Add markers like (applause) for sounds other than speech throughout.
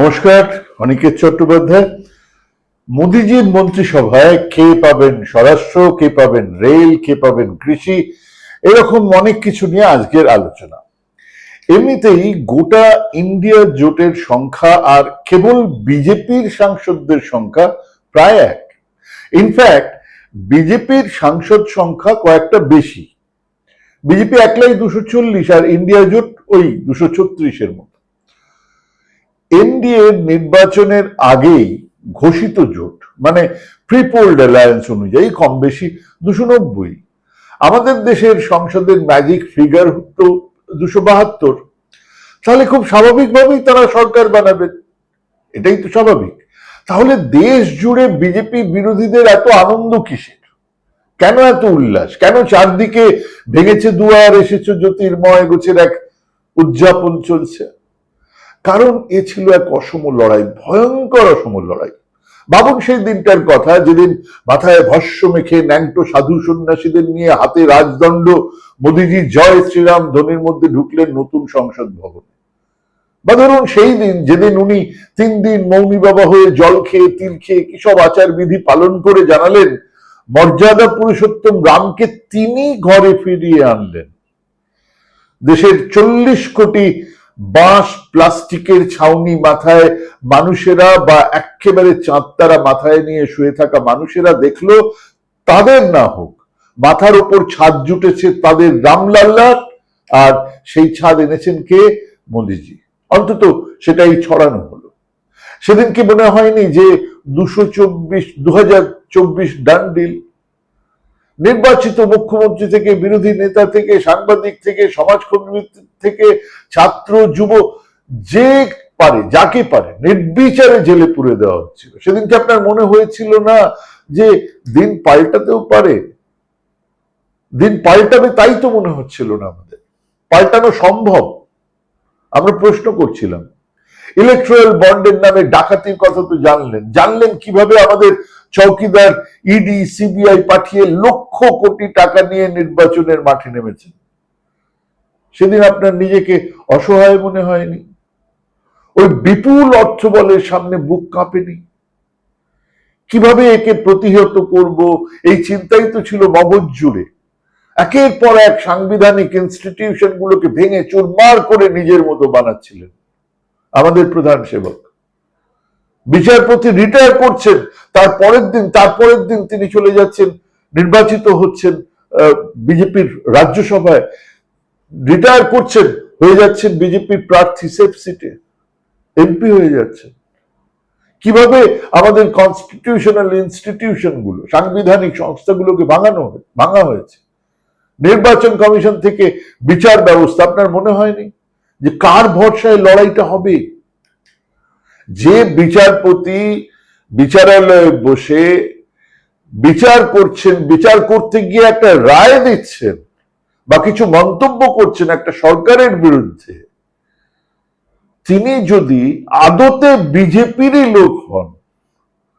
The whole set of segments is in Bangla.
নমস্কার, অনিকেত চট্টোপাধ্যায়। মোদিজির মন্ত্রিসভায় কে পাবেন স্বরাষ্ট্র, কে পাবেন রেল, কে পাবেন কৃষি, এরকম অনেক কিছু নিয়ে আজকের আলোচনা। এমনিতেই গোটা ইন্ডিয়া জোটের সংখ্যা আর কেবল বিজেপির সাংসদদের সংখ্যা প্রায় এক। ইনফ্যাক্ট বিজেপির সাংসদ সংখ্যা কয়েকটা বেশি। বিজেপি একলাই দুশো চল্লিশ আর ইন্ডিয়া জোট ওই দুশো ছত্রিশের মতো। এনডিএ নির্বাচনের আগেই ঘোষিত জোট মানে প্রিপোল্ড অ্যালায়েন্স অনুযায়ী কম বেশি দুশো নব্বই। আমাদের দেশের সংসদের ম্যাজিক ফিগার তো দুশো বাহাত্তর। তাহলে খুব স্বাভাবিকভাবেই তারা সরকার বানাবে। এটাই তো স্বাভাবিক। তাহলে দেশ জুড়ে বিজেপি বিরোধীদের এত আনন্দ কিসের? কেন এত উল্লাস? কেন চারদিকে ভেঙেছে দুয়ার, এসেছে জ্যোতির্ময়, গোছের এক উদযাপন চলছে? কারণ এ ছিল এক অসম লড়াই, ভয়ঙ্কর অসম লড়াই। ভাবুন সেই দিনটার কথা, যেদিন মাথায় ভস্য মেখে ন্যাংটো সাধু সন্ন্যাসীদের নিয়ে হাতে রাজদণ্ড, মোদিজি জয় শ্রীরাম ধ্বনির মধ্যে ঢুকলেন নতুন সংসদ ভবন। বা ধরুন সেই দিন, যেদিন উনি তিন দিন মৌনী বাবা হয়ে জল খেয়ে, তিল খেয়ে কি সব আচার বিধি পালন করে জানালেন, মর্যাদা পুরুষোত্তম রামকে তিনি ঘরে ফিরিয়ে আনলেন। দেশের চল্লিশ কোটি বাঁশ প্লাস্টিকের ছাউনি মাথায় মানুষেরা বা একেবারে চাঁদতারা মাথায় নিয়ে শুয়ে থাকা মানুষেরা দেখল, তাদের না হোক, মাথার উপর ছাদ জুটেছে তাদের রামলাল্লার, আর সেই ছাদ এনেছেন কে? মোদিজি। অন্তত সেটাই ছড়ানো হলো। সেদিন কি মনে হয়নি যে দুশো চব্বিশ দু হাজার চব্বিশ ডান ডিল নির্বাচিত মুখ্যমন্ত্রী থেকে, বিরোধী নেতা থেকে, সাংবাদিক থেকে, সমাজকর্মী থেকে, ছাত্র, যুব, যে পারে, যাকে পারে, নির্বিচারে জেলে পুরে দেওয়া হচ্ছিল। সেদিনকে আপনার মনে হয়েছিল না যে দিন পাল্টাতেও পারে? দিন পাল্টাবে তাই তো মনে হচ্ছিল না আমাদের। পাল্টানো সম্ভব? আমরা প্রশ্ন করছিলাম। ইলেকট্রাল বন্ডের নামে ডাকাতির কথা তো জানলেন। জানলেন কীভাবে আমাদের চৌকিদার ইডি, সিবিআই পাঠিয়ে লক্ষ কোটি টাকা নিয়ে নির্বাচনের মাঠে নেমেছেন। সেদিন আপনার নিজেকে অসহায় মনে হয়নি? ওই বিপুল অর্থ বলের সামনে বুক কাঁপেনি? কীভাবে একে প্রতিহত করব? এই চিন্তাই তো ছিল মগজ জুড়ে। একের পর এক সাংবিধানিক ইনস্টিটিউশন গুলোকে ভেঙে চুরমার করে নিজের মতো বানাচ্ছিলেন আমাদের প্রধান সেবক। বিচারপতি রিটায়ার করছেন, তার পরের দিন, তার পরের দিন তিনি চলে যাচ্ছেন, নির্বাচিত হচ্ছেন বিজেপির রাজ্যসভায়। রিটায়ার করছেন, হয়ে যাচ্ছেন বিজেপির প্রার্থী সেফ সিটে এমপি হয়ে যাচ্ছে কীভাবে আমাদের কনস্টিটিউশনাল ইনস্টিটিউশনগুলো, সাংবিধানিক সংস্থাগুলোকে ভাঙানো ভাঙা হয়েছে? নির্বাচন কমিশন থেকে বিচার ব্যবস্থা, আপনার মনে হয়নি? যে কার ভরসায় লড়াইটা হবে? যে বিচারপতি বিচারালয়ে বসে বিচার করছেন, বিচার করতে গিয়ে একটা রায় দিচ্ছেন বা কিছু মন্তব্য করছেন একটা সরকারের বিরুদ্ধে, তিনি যদি আদতে বিজেপিরই লোক হন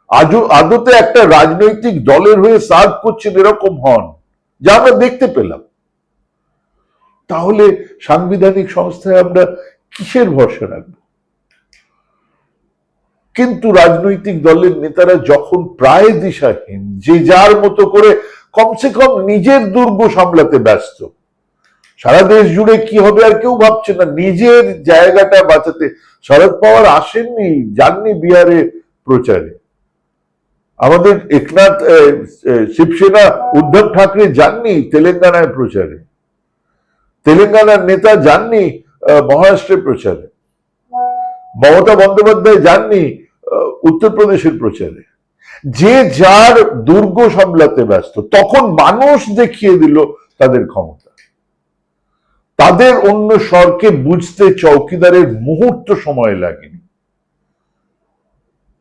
আজও আদতে একটা রাজনৈতিক দলের হয়ে সার্ভ করছেন এরকম হন, যা আমরা দেখতে পেলাম, তাহলে সাংবিধানিক সংস্থায় আমরা কিসের ভরসা রাখব? কিন্তু রাজনৈতিক দলের নেতারা যখন প্রায় দিশাহীন, যে যার মতো করে কমসে কম নিজের দুর্গ সামলাতে ব্যস্ত, সারা দেশ জুড়ে কি হবে আর কেউ ভাবছে না, নিজের জায়গাটা বাঁচাতে। শরদ পাওয়ার আসেননি, যাননি বিহারে প্রচারে। আমাদের একনাথ শিবসেনা, উদ্ধব ঠাকরে যাননি তেলেঙ্গানায় প্রচারে। তেলেঙ্গানার নেতা যাননি মহারাষ্ট্রে প্রচারে। মমতা বন্দ্যোপাধ্যায় যাননি উত্তরপ্রদেশের প্রচারে। যে যার দুর্গ সামলাতে ব্যস্ত, তখন মানুষ দেখিয়ে দিল তাদের ক্ষমতা। তাদের অন্য স্বরকে বুঝতে চৌকিদারের মুহূর্ত সময় লাগেনি।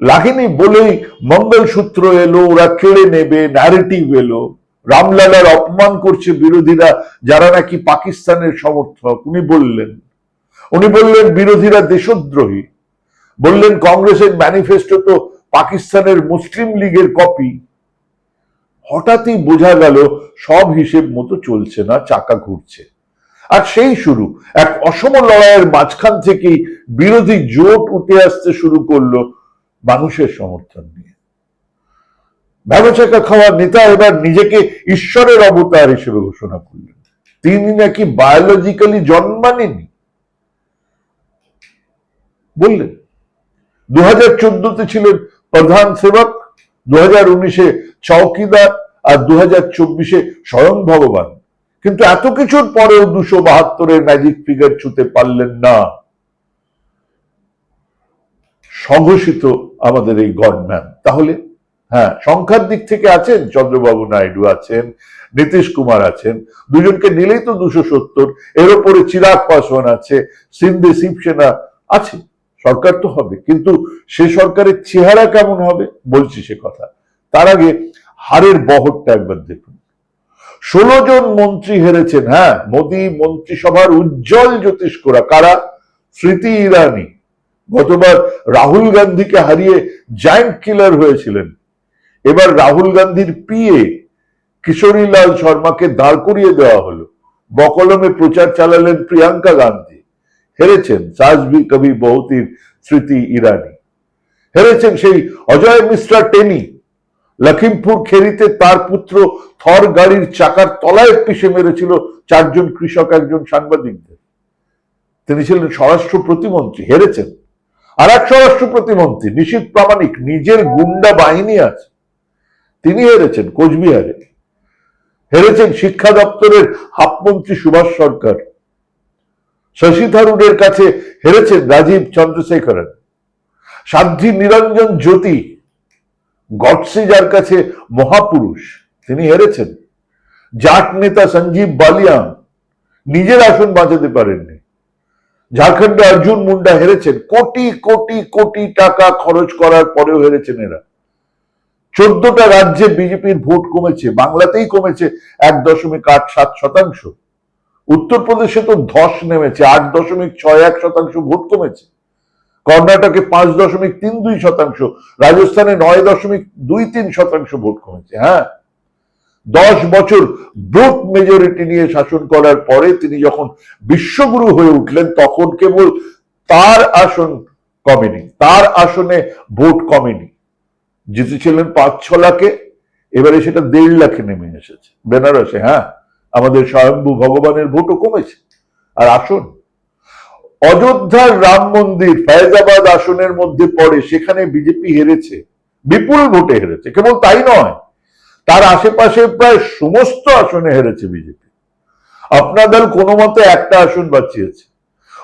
লাগেনি বলেই মঙ্গলসূত্র এলো, ওরা কেড়ে নেবে ন্যারেটিভ এলো। রামলালার অপমান করছে বিরোধীরা, যারা নাকি পাকিস্তানের সমর্থক, উনি বললেন। উনি বললেন, বিরোধীরা দেশদ্রোহী। বললেন, কংগ্রেসের ম্যানিফেস্টো তো পাকিস্তানের মুসলিম লীগের কপি। হঠাৎই বোঝা গেল, সব হিসেব মতো চলছে না, চাকা ঘুরছে। আর সেই শুরু, এক অসম লড়াইয়ের মাঝখান থেকেই বিরোধী জোট উঠে আসতে শুরু করল মানুষের সমর্থন নিয়ে। ব্যবচাকা খাওয়া নেতা এবার নিজেকে ঈশ্বরের অবতার হিসেবে ঘোষণা করলেন। তিনি নাকি বায়োলজিক্যালি জন্মানেনি বললেন দু চোদ্দতে ছিলেন প্রধান সেবক দু হাজার চৌকিদার আর দু হাজার চব্বিশে স্বয়ং ভগবান। কিন্তু এত কিছুর পরেও দুশো বাহাত্তরের ম্যাজিক ফিগার ছুতে পারলেন না। স্বঘোষিত আমাদের এই গডম্যান তাহলে হ্যাঁ সংখ্যার দিক থেকে আছেন, চন্দ্রবাবু নাইডু আছেন, নীতিশ কুমার আছেন, দুজনকে নিলেই তো দুশো সত্তর, এর ওপরে চিরাগ পাসওয়ান আছে, সিন্ধে শিবসেনা আছে। সরকার তো হবে, কিন্তু সে সরকারের চেহারা কেমন হবে বলছি সে কথা। তার আগে হারের বহরটা একবার দেখুন। ষোলো জন মন্ত্রী হেরেছেন হ্যাঁ মোদী মন্ত্রিসভার উজ্জ্বল জ্যোতিষ্করা কারা? স্মৃতি ইরানি। গতবার রাহুল গান্ধীকে হারিয়ে জায়েন্ট কিলার হয়েছিলেন। এবার রাহুল গান্ধীর পিএ, কিশোরীলাল শর্মাকে দাঁড় করিয়ে দেওয়া হলো। বকলমে প্রচার চালালেন প্রিয়াঙ্কা গান্ধী। হেরেছেন সাজবি কবি বহুতির স্মৃতি ইরানি। হেরেছেন সেই অজয় মিশ্রা টেনি। লখিমপুর খেরিতে তার পুত্র থর গাড়ির চাকার তলায় পিষে মেরেছিল চারজন কৃষক, একজন সাংবাদিকদের। তিনি ছিলেন স্বরাষ্ট্র প্রতিমন্ত্রী, হেরেছেন। আর এক স্বরাষ্ট্র প্রতিমন্ত্রী, নিশীত প্রামাণিক, নিজের গুন্ডা বাহিনী আছে। তিনি হেরেছেন কোচবিহারে। হেরেছেন শিক্ষা দপ্তরের হাফমন্ত্রী সুভাষ সরকার। শশী থারুরের কাছে হেরেছেন রাজীব চন্দ্রশেখরন। সাধ্বী নিরঞ্জন জ্যোতি গডসে যার কাছে মহাপুরুষ, তিনি হেরেছেন। জাট নেতা সঞ্জীব বালিয়ান নিজের আসন বাঁচাতে পারেননি। ঝাড়খণ্ডে অর্জুন মুন্ডা হেরেছেন। কোটি কোটি কোটি টাকা খরচ করার পরেও হেরেছেন এরা। চোদ্দটা রাজ্যে বিজেপির ভোট কমেছে, বাংলাতেই কমেছে এক দশমিক আট সাত শতাংশ। উত্তরপ্রদেশে তো ধস নেমেছে, আট দশমিক ছয় এক শতাংশ ভোট কমেছে। কর্ণাটকে পাঁচ দশমিক তিন দুই শতাংশ, রাজস্থানে নয় দশমিক দুই তিন শতাংশ ভোট কমেছে হ্যাঁ? দশ বছর ব্রুট মেজরিটি নিয়ে শাসন করার পরে তিনি যখন বিশ্বগুরু হয়ে উঠলেন, তখন কেবল তার আসন কমেনি, তার আসনে ভোট কমেনি। জিতেছিলেন পাঁচ ছ লাখে এবারে সেটা দেড় লাখে নেমে এসেছে, বেনারসে হ্যাঁ? আমাদের স্বয়ম্ভু ভগবানের ভোটও কমেছে। আর আসন, অযোধ্যার রাম মন্দির ফয়জাবাদ আসনের মধ্যে পড়ে, সেখানে বিজেপি হেরেছে, বিপুল ভোটে হেরেছে, কেবল তাই নয়, তার আশেপাশে প্রায় সমস্ত আসনে হেরেছে বিজেপি। আপনার দল কোনো মতে একটা আসন বাঁচিয়েছে।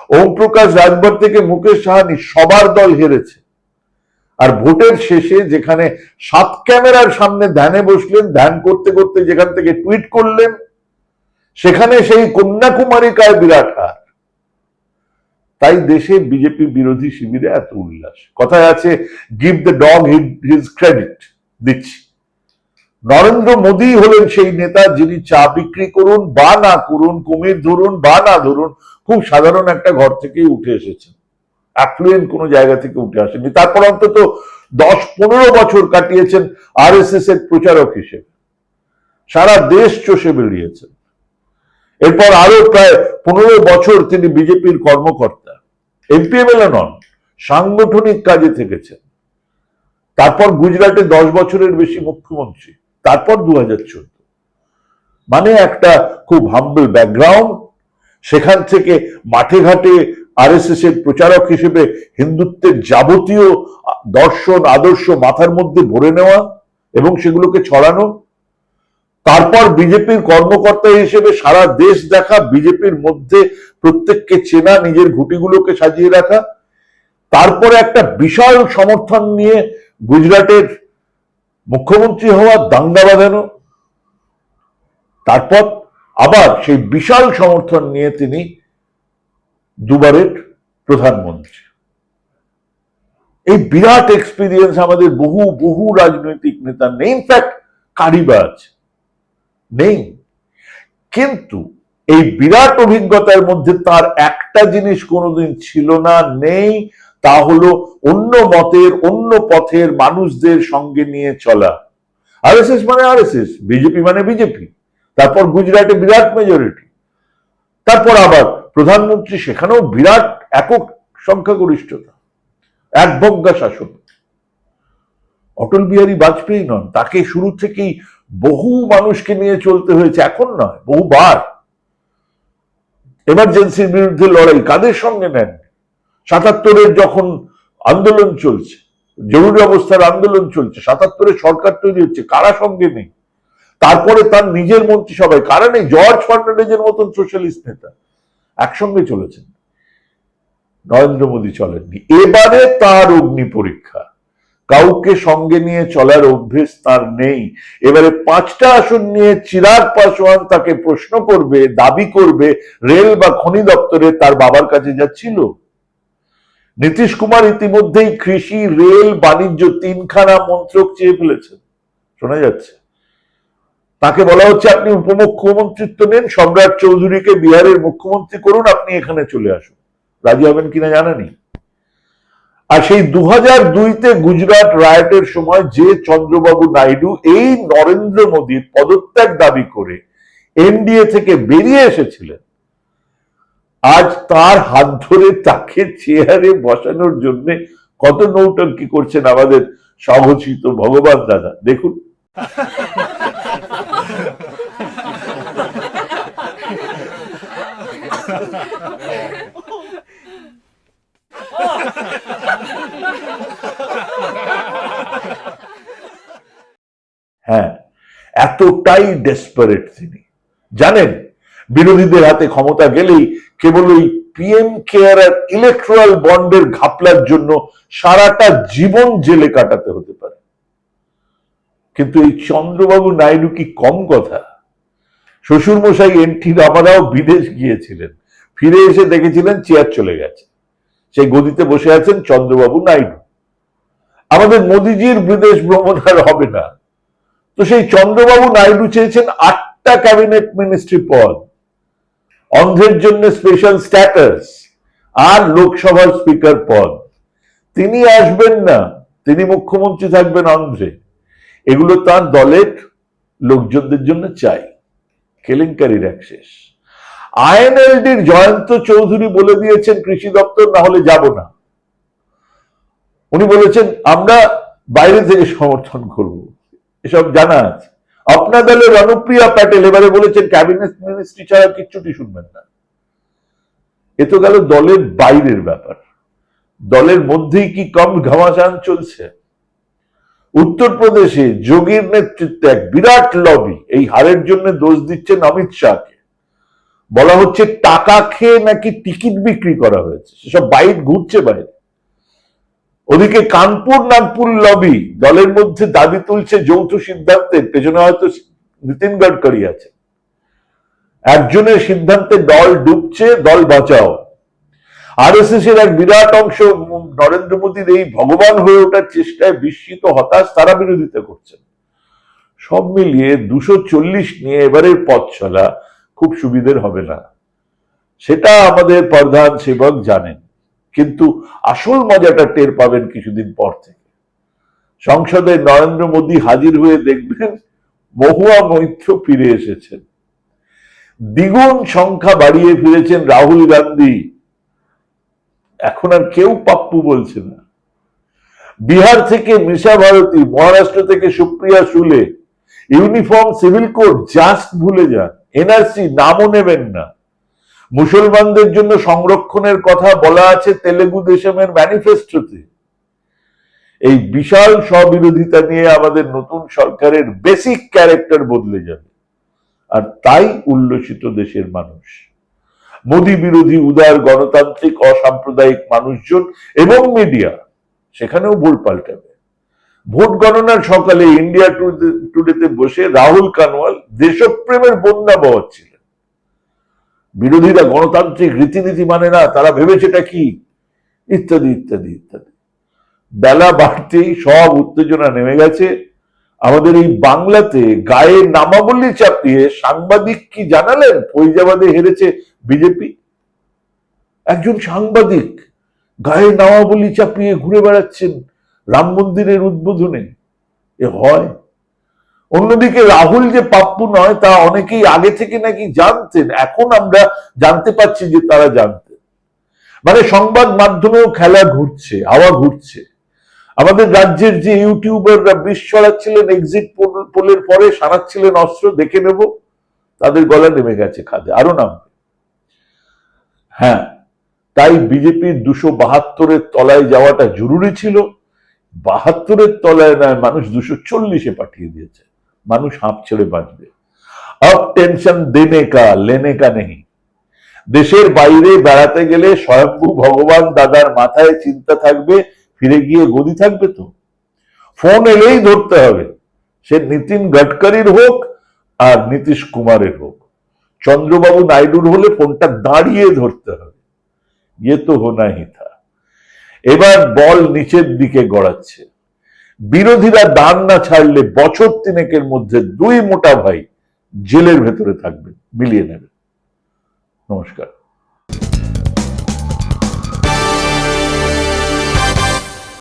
ওম প্রকাশ রাজভর থেকে মুকেশ সাহানি সবার দল হেরেছে। আর ভোটের শেষে যেখানে সাত ক্যামেরার সামনে ধ্যানে বসলেন, ধ্যান করতে করতে যেখান থেকে টুইট করলেন সেখানে সেই কন্যাকুমারিকায় বিরাট হার? তাই দেশে বিজেপি বিরোধী শিবিরে এত উল্লাস। কথায় আছে give the dog his credit দিচ্ছি। নরেন্দ্র মোদী হলেন সেই নেতা যিনি চা বিক্রি করুন, বা না করুন, কুমির ধরুন, বা না ধরুন, খুব সাধারণ একটা ঘর থেকেই উঠে এসেছেন। অ্যাফ্লুয়েন্ট কোনো জায়গা থেকে উঠে আসেনি তারপর অন্তত দশ পনেরো বছর কাটিয়েছেন আর এর প্রচারক হিসেবে। সারা দেশ চষে বেরিয়েছেন এরপর আরও প্রায় পনেরো বছর তিনি বিজেপির কর্মকর্তা। এমপিএমএলএ নন, সাংগঠনিক কাজে থেকেছেন। তারপর গুজরাটে দশ বছরের বেশি মুখ্যমন্ত্রী, তারপর দু হাজার চোদ্দ। মানে একটা খুব হাম্বল ব্যাকগ্রাউন্ড সেখান থেকে মাঠে ঘাটে আরএসএস এর প্রচারক হিসেবে হিন্দুত্বের যাবতীয় দর্শন, আদর্শ মাথার মধ্যে ভরে নেওয়া এবং সেগুলোকে ছড়ানো তারপর বিজেপির কর্মকর্তা হিসেবে সারা দেশ দেখা, বিজেপির মধ্যে প্রত্যেককে চেনা, নিজের ঘুটিগুলোকে সাজিয়ে রাখা। তারপরে একটা বিশাল সমর্থন নিয়ে গুজরাটের মুখ্যমন্ত্রী হওয়া দাঙ্গা বাঁধানো। তারপর আবার সেই বিশাল সমর্থন নিয়ে তিনি দুবারের প্রধানমন্ত্রী। এই বিরাট এক্সপিরিয়েন্স আমাদের বহু বহু রাজনৈতিক নেতা নেই। ইনফ্যাক্ট কারিবা আছে। নেই। কিন্তু এই বিরাট অভিজ্ঞতার মধ্যে তার একটা জিনিস কোনোদিন ছিল না, নেই, তা হলো অন্য মতের, অন্য পথের মানুষদের সঙ্গে নিয়ে চলা। আরএসএস মানে আরএসএস, বিজেপি মানে বিজেপি, তারপর গুজরাটে বিরাট মেজরিটি তারপর আবার প্রধানমন্ত্রী, সেখানেও বিরাট একক সংখ্যাগরিষ্ঠতা, একবজ্ঞা শাসন। অটল বিহারী বাজপেয়ী নন, তাকে শুরু থেকেই বহু মানুষকে নিয়ে চলতে হয়েছে, এখন নয়, বহুবার। এমার্জেন্সির বিরুদ্ধে লড়াই কাদের সঙ্গে নেন? সাতাত্তরের যখন আন্দোলন চলছে, জরুরি অবস্থার আন্দোলন চলছে, সাতাত্তরে সরকার তৈরি হচ্ছে, কারা সঙ্গে নেই? তারপরে তার নিজের মন্ত্রিসভায়, কারা নেই? জর্জ ফার্নান্ডেজের মতন সোশ্যালিস্ট নেতা একসঙ্গে চলেছেন। নরেন্দ্র মোদী চলেননি। এবারে তার অগ্নি পরীক্ষা। কাউকে সঙ্গে নিয়ে চলার অভ্যেস তার নেই। এবারে পাঁচটা আসন নিয়ে চিরাগ পাসওয়ান তাকে প্রশ্ন করবে, দাবি করবে, রেল বা খনি দপ্তরে তার বাবার কাছে যাচ্ছিল। নীতিশ কুমার ইতিমধ্যেই কৃষি, রেল, বাণিজ্য তিনখানা মন্ত্রক চেয়ে ফেলেছেন। শোনা যাচ্ছে। তাকে বলা হচ্ছে আপনি উপমুখ্যমন্ত্রিত্ব নেন, সম্রাট চৌধুরীকে বিহারের মুখ্যমন্ত্রী করুন, আপনি এখানে চলে আসুন। রাজি হবেন কিনা জানা নেই। আর সেই দু হাজার দুইতে গুজরাট রায়টের সময় যে চন্দ্রবাবু নাইডু, এই নরেন্দ্র মোদীর পদত্যাগ দাবি করে এনডিএ থেকে বেরিয়ে এসেছিলেন, আজ তার হাত ধরে তাকে চেয়ারে বসানোর জন্য কত নৌটঙ্কি করছেন আমাদের স্বঘোষিত ভগবান দাদা। দেখুন। (laughs) হ্যাঁ এতটাই ডেসপারেট তিনি। জানেন, বিরোধীদের হাতে ক্ষমতা গেলেই কেবল ওই পিএম কেয়ার আর ইলেকট্রাল বন্ডের ঘাপলার জন্য সারাটা জীবন জেলে কাটাতে হতে পারে। কিন্তু এই চন্দ্রবাবু নাইডু কি কম কথা? শ্বশুর মশাই এনটি রামারাও বিদেশ গিয়েছিলেন। ফিরে এসে দেখেছিলেন চেয়ার চলে গেছে। সেই গদিতে বসে আছেন চন্দ্রবাবু নাইডু। আমাদের মোদিজির বিদেশ ভ্রমণ আর হবে না। তো সেই চন্দ্রবাবু নাইডু চেয়েছেন আটটা ক্যাবিনেট মিনিস্ট্রি পদ। অন্ধ্রের জন্য স্পেশাল স্ট্যাটাস আর লোকসভার স্পিকার পদ। তিনি আসবেন না, তিনি মুখ্যমন্ত্রী থাকবেন অন্ধ্রে এগুলো তার দলের লোকজনদের জন্য চাই। কেলেঙ্কারির এক শেষ। আইএনএলডির জয়ন্ত চৌধুরী বলে দিয়েছেন, কৃষি দপ্তর না হলে যাব না। উনি বলেছেন, আমরা বাইরে থেকে সমর্থন করব। এসব জানা আছে। আপনার দলের রণপ্রিয়া প্যাটেল এবারে বলেছেন, ক্যাবিনেট মিনিস্ট্রি ছাড়া কিচ্ছুটি শুনবেন না। এ তো গেল দলের বাইরের ব্যাপার। দলের মধ্যেই কি কম ঘামাচান চলছে? উত্তরপ্রদেশে যোগীর নেতৃত্বে এক বিরাট লবি এই হারের জন্য দোষ দিচ্ছেন অমিত শাহকে। বলা হচ্ছে, টাকা খেয়ে নাকি টিকিট বিক্রি করা হয়েছে। সেসব বাইট ঘুরছে বাইরে। ওদিকে কানপুর নাগপুর লবি দলের মধ্যে দাবি তুলছে যৌথ সিদ্ধান্তের, পেছনে হয়তো নীতিন গডকরি আছে। একজনের সিদ্ধান্তে দল ডুবছে, দল বাঁচাও। আর এর এক বিরাট অংশ নরেন্দ্র মোদীর এই ভগবান হয়ে ওঠার চেষ্টায় বিস্মিত, হতাশ, তারা বিরোধিতা করছেন। সব মিলিয়ে দুশো চল্লিশ নিয়ে এবারের পথ চলা খুব সুবিধের হবে না। সেটা আমাদের প্রধান সেবক জানেন। কিন্তু আসল মজাটা টের পাবেন কিছুদিন পর থেকে। সংসদে নরেন্দ্র মোদী হাজির হয়ে দেখবেন মহুয়া মৈত্র ফিরে এসেছেন। দ্বিগুণ সংখ্যা বাড়িয়ে ফিরেছেন রাহুল গান্ধী। এখন আর কেউ পাপ্পু বলছে না। বিহার থেকে মিশা ভারতী, মহারাষ্ট্র থেকে Supriya Sule, uniform civil code just ভুলে যান। এনআরসি নামও নেবেন না। মুসলমানদের জন্য সংরক্ষণের কথা বলা আছে তেলেগু দেশমের ম্যানিফেস্টোতে। এই বিশাল স্ববিরোধিতা নিয়ে আমাদের নতুন সরকারের বেসিক ক্যারেক্টার বদলে যাবে। আর তাই উল্লসিত দেশের মানুষ। মোদী বিরোধী উদার গণতান্ত্রিক অসাম্প্রদায়িক মানুষজন এবং মিডিয়া সেখানেও ভুল পাল্টাবে। ভোট গণনার সকালে ইন্ডিয়া টুডেতে বসে রাহুল কানওয়াল দেশপ্রেমের বন্যা বহাচ্ছিলেন বিরোধীরা গণতান্ত্রিক রীতিনীতি মানে না, তারা ভেবেছেটা কি? ইত্যাদি ইত্যাদি ইত্যাদি। বেলা বাড়তেই সব উত্তেজনা নেমে গেছে। আমাদের এই বাংলাতে গায়ে নামাবলী চাপিয়ে সাংবাদিক কি জানালেন? ফৈজাবাদে হেরেছে বিজেপি। একজন সাংবাদিক গায়ে নামাবলী চাপিয়ে ঘুরে বেড়াচ্ছেন রাম মন্দিরের উদ্বোধনে। এ হয়। অন্যদিকে রাহুল যে পাপ্পু নয়, তা অনেকেই আগে থেকে নাকি জানতেন, এখন আমরা জানতে পারছি যে তারা জানতেন। মানে সংবাদ মাধ্যমেও খেলা ঘুরছে, হাওয়া ঘুরছে। আমাদের রাজ্যের যে ইউটিউবাররা বিষ ছড়াচ্ছিলেন এক্সিট পোলের পরে সারাচ্ছিলেন অস্ত্র, দেখে নেব। তাদের গলা নেমে গেছে খাদে আরও নামবে। হ্যাঁ তাই বিজেপির দুশো বাহাত্তরের তলায় যাওয়াটা জরুরি ছিল। বাহাত্তরের তলায় নয়, মানুষ দুশো চল্লিশে পাঠিয়ে দিয়েছে। মানুষ হাঁপ ছেড়ে বাঁচবে। আপ টেনশন দেনে কা লেনে কা নেই দেশের বাইরে বেড়াতে গেলে স্বয়ম্ভু ভগবান দাদার মাথায় চিন্তা থাকবে, ফিরে গিয়ে গদি থাকবে তো। ফোন এলেই ধরতে হবে। সে নীতিন গডকারির হোক আর নীতিশ কুমারের হোক। চন্দ্রবাবু নাইডুর হলে ফোনটা দাঁড়িয়ে ধরতে হবে। ইয়ে তো হোনা হি থা। এবার বল নিচের দিকে গড়াচ্ছে। বিরোধীরা দান না ছাড়লে বছর তিনেকের মধ্যে দুই মোটা ভাই জেলের ভেতরে থাকবে মিলিয়ে নেবে নমস্কার।